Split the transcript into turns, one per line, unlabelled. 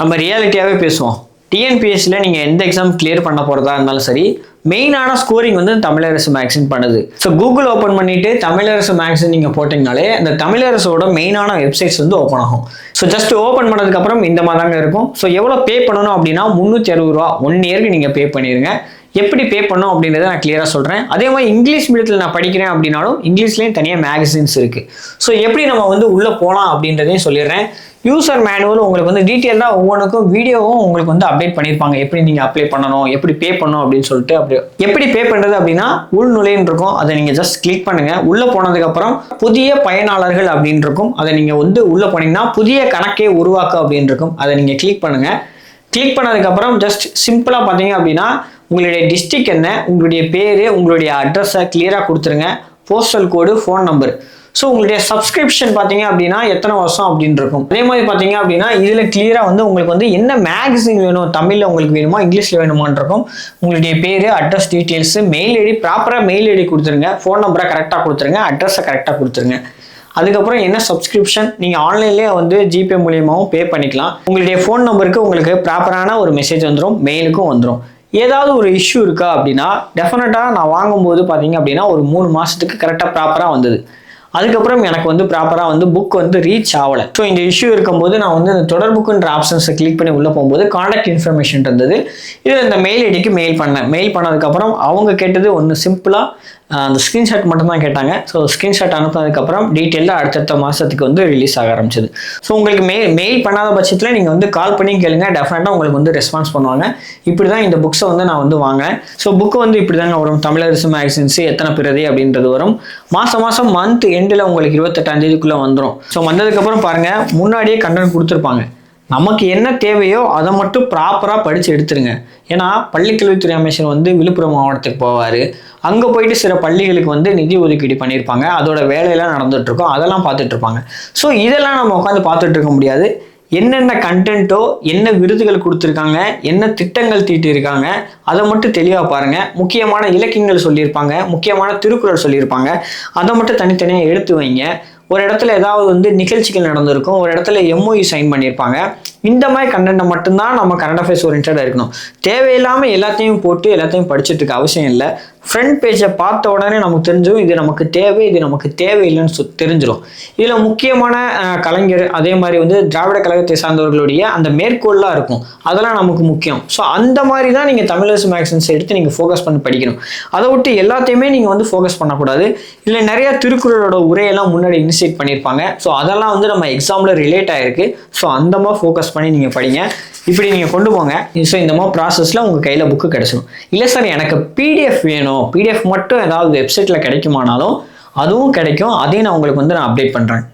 நம்ம ரியாலிட்டியாகவே பேசுவோம். டிஎன்பிஎஸ்சியில் நீங்கள் எந்த எக்ஸாம் கிளியர் பண்ண போகிறதா இருந்தாலும் சரி மெயினான ஸ்கோரிங் வந்து தமிழரசு மேக்ஸின் பண்ணுது. ஸோ கூகுள் ஓப்பன் பண்ணிவிட்டு தமிழரசு மேக்ஸின் நீங்கள் போட்டிங்கனாலே அந்த தமிழரசோட மெயினான வெப்சைட்ஸ் வந்து ஓப்பன் ஆகும். ஸோ ஜஸ்ட் ஓப்பன் பண்ணதுக்கப்புறம் இந்த மாதிரி தாங்க இருக்கும். ஸோ எவ்வளோ பே பண்ணணும் அப்படின்னா முந்நூற்றி அறுபது ரூபா ஒன் இயருக்கு நீங்கள் பே பண்ணிடுங்க எப்படி பே பண்ணும் அப்படின்றத நான் கிளியராக சொல்கிறேன் அதே மாதிரி இங்கிலீஷ் மீடியத்தில் நான் படிக்கிறேன் அப்படின்னாலும் இங்கிலீஷ்லேயும் தனியாக மேகசின்ஸ் இருக்குது ஸோ எப்படி நம்ம வந்து உள்ளே போகலாம் அப்படின்றதையும் சொல்லிடுறேன். யூசர் மேனுவல் உங்களுக்கு வந்து டீட்டெயிலாக ஒவ்வொன்றுக்கும் வீடியோவும் உங்களுக்கு வந்து அப்டேட் பண்ணியிருப்பாங்க. எப்படி நீங்கள் அப்ளை பண்ணணும் எப்படி பே பண்ணணும் அப்படின்னு சொல்லிட்டு அப்படி எப்படி பே பண்ணுறது அப்படின்னா உள் இருக்கும். அதை நீங்கள் ஜஸ்ட் கிளிக் பண்ணுங்கள் உள்ளே போனதுக்கப்புறம் புதிய பயனாளர்கள் அப்படின்னு இருக்கும் அதை நீங்கள் வந்து உள்ளே போனீங்கன்னா புதிய கணக்கே உருவாக்க அப்படின்னு இருக்கும் அதை நீங்கள் கிளிக் பண்ணுங்கள் கிளிக் பண்ணதுக்கப்புறம் ஜஸ்ட் சிம்பிளாக பார்த்தீங்க அப்படின்னா உங்களுடைய டிஸ்ட்ரிக் என்ன உங்களுடைய பேர் உங்களுடைய அட்ரஸை கிளியராக கொடுத்துருங்க. Postal code phone number so உங்களுடைய சப்ஸ்கிரிப்ஷன் பார்த்தீங்க அப்படின்னா எத்தனை வருஷம் அப்படின்னு இருக்கும். அதே மாதிரி பார்த்தீங்க அப்படின்னா இதில் கிளியராக வந்து உங்களுக்கு வந்து என்ன மேக்சின் வேணும் தமிழில் உங்களுக்கு வேணுமா இங்கிலீஷில் வேணுமான்னு இருக்கும். உங்களுடைய பேர் அட்ரஸ் டீட்டெயில்ஸு மெயில் ஐடி ப்ராப்பராக மெயில் ஐடி கொடுத்துருங்க. ஃபோன் நம்பரை கரெக்டாக கொடுத்துருங்க. அட்ரஸை கரெக்டாக கொடுத்துருங்க. அதுக்கப்புறம் என்ன சப்ஸ்கிரிப்ஷன் நீங்கள் ஆன்லைன்லேயே வந்து ஜிபே மூலியமாகவும் பே பண்ணிக்கலாம். உங்களுடைய ஃபோன் நம்பருக்கு உங்களுக்கு ப்ராப்பரான ஒரு மெசேஜ் வந்துடும் மெயிலுக்கும் வந்துடும் ஏதாவது ஒரு இஷ்யூ இருக்கா அப்படின்னா டெஃபினட்டாக நான் வாங்கும்போது பார்த்தீங்க அப்படின்னா ஒரு மூணு மாதத்துக்கு கரெக்டாக ப்ராப்பராக வந்தது. அதுக்கப்புறம் எனக்கு வந்து ப்ராப்பராக வந்து புக் வந்து ரீச் ஆகலை. ஸோ இந்த இஷ்யூ இருக்கும்போது நான் வந்து இந்த தொடர்புக்குன்ற ஆப்ஷன்ஸை கிளிக் பண்ணி உள்ளே போகும்போது காண்டாக்ட் இன்ஃபர்மேஷன் இருந்தது. இது இந்த மெயில் ஐடிக்கு மெயில் பண்ணேன். மெயில் பண்ணதுக்கப்புறம் அவங்க கேட்டது ஒன்று சிம்பிளாக அந்த ஸ்க்ரீன்ஷாட் மட்டும் தான் கேட்டாங்க. ஸோ ஸ்க்ரீன்ஷாட் அனுப்புனதுக்கப்புறம் டீட்டெயிலாக அடுத்தடுத்த மாதத்துக்கு வந்து ரிலீஸ் ஆக ஆரம்பிச்சது. ஸோ உங்களுக்கு மெயில் மெயில் பண்ணாத பட்சத்தில் நீங்கள் வந்து கால் பண்ணி கேளுங்க. டெஃபினட்டாக உங்களுக்கு வந்து ரெஸ்பான்ஸ் பண்ணுவாங்க. இப்படி தான் இந்த புக்ஸை வந்து நான் வந்து வாங்கினேன் ஸோ புக்கு வந்து இப்படி தாங்க வரும். தமிழரசு மேக்சின்ஸு எத்தனை பிரதி அப்படின்றது வரும். மாதம் மாதம் மந்த் எண்டில் உங்களுக்கு இருபத்தெட்டாம் தேதிக்குள்ளே வந்துடும் ஸோ வந்ததுக்கப்புறம் பாருங்கள் முன்னாடியே கண்டென்ட் கொடுத்துருப்பாங்க. நமக்கு என்ன தேவையோ அதை மட்டும் ப்ராப்பராக படித்து எடுத்துருங்க. ஏன்னா பள்ளிக்கல்வித்துறை அமைச்சர் வந்து விழுப்புரம் மாவட்டத்துக்கு போவார். அங்கே போயிட்டு சில பள்ளிகளுக்கு வந்து நிதி ஒதுக்கீடு பண்ணியிருப்பாங்க அதோட வேலையெல்லாம் நடந்துகிட்ருக்கோம் அதெல்லாம் பார்த்துட்ருப்பாங்க ஸோ இதெல்லாம் நம்ம உட்காந்து பார்த்துட்டு இருக்க முடியாது. என்னென்ன கண்டென்ட்டோ என்ன விருதுகள் கொடுத்துருக்காங்க என்ன திட்டங்கள் தீட்டியிருக்காங்க அதை மட்டும் தெளிவாக பாருங்கள் முக்கியமான இலக்கியங்கள் சொல்லியிருப்பாங்க. முக்கியமான திருக்குறள் சொல்லியிருப்பாங்க. அதை மட்டும் தனித்தனியாக எடுத்து வைங்க. ஒரு இடத்துல ஏதாவது வந்து நிகழ்ச்சிகள் நடந்திருக்கும் ஒரு இடத்துல எம்ஓயு சைன் பண்ணியிருப்பாங்க. இந்த மாதிரி கண்டென்ட்டை மட்டும்தான் நம்ம கரண்ட் அஃபேர்ஸ் ஓரியன்டாக இருக்கணும். தேவையில்லாமல் எல்லாத்தையும் போட்டு எல்லாத்தையும் படிச்சுட்டு இருக்க அவசியம் இல்லை. ஃப்ரண்ட் பேஜை பார்த்த உடனே நமக்கு தெரிஞ்சிடும் இது நமக்கு தேவை இது நமக்கு தேவையில்லைன்னு சொ தெரிஞ்சிடும் இதில் முக்கியமான கலைஞர் அதே மாதிரி வந்து திராவிட கழகத்தை சார்ந்தவர்களுடைய அந்த மேற்கோள்லாம் இருக்கும். அதெல்லாம் நமக்கு முக்கியம். ஸோ அந்த மாதிரி தான் நீங்கள் தமிழரசு மேக்சின்ஸ் எடுத்து நீங்கள் ஃபோக்கஸ் பண்ணி படிக்கணும். அதை விட்டு எல்லாத்தையுமே நீங்கள் வந்து ஃபோக்கஸ் பண்ணக்கூடாது. இல்லை நிறையா திருக்குறளோட உரையெல்லாம் முன்னாடி இனிஷியேட் பண்ணியிருப்பாங்க. ஸோ அதெல்லாம் வந்து நம்ம எக்ஸாமில் ரிலேட் ஆகிருக்கு ஸோ அந்த மாதிரி ஃபோக்கஸ் பண்ணி நீங்கள் படிங்க. இப்படி நீங்கள் கொண்டு போங்க. ஸோ இந்த மாதிரி ப்ராசஸில் உங்கள் கையில் புக்கு கிடச்சிடும் இல்லை சார் எனக்கு பிடிஎஃப் வேணும். பிடிஎஃப் மட்டும் ஏதாவது வெப்சைட்டில் கிடைக்குமானாலும் அதுவும் கிடைக்கும். அதையும் நான் உங்களுக்கு வந்து நான் அப்டேட் பண்ணுறேன்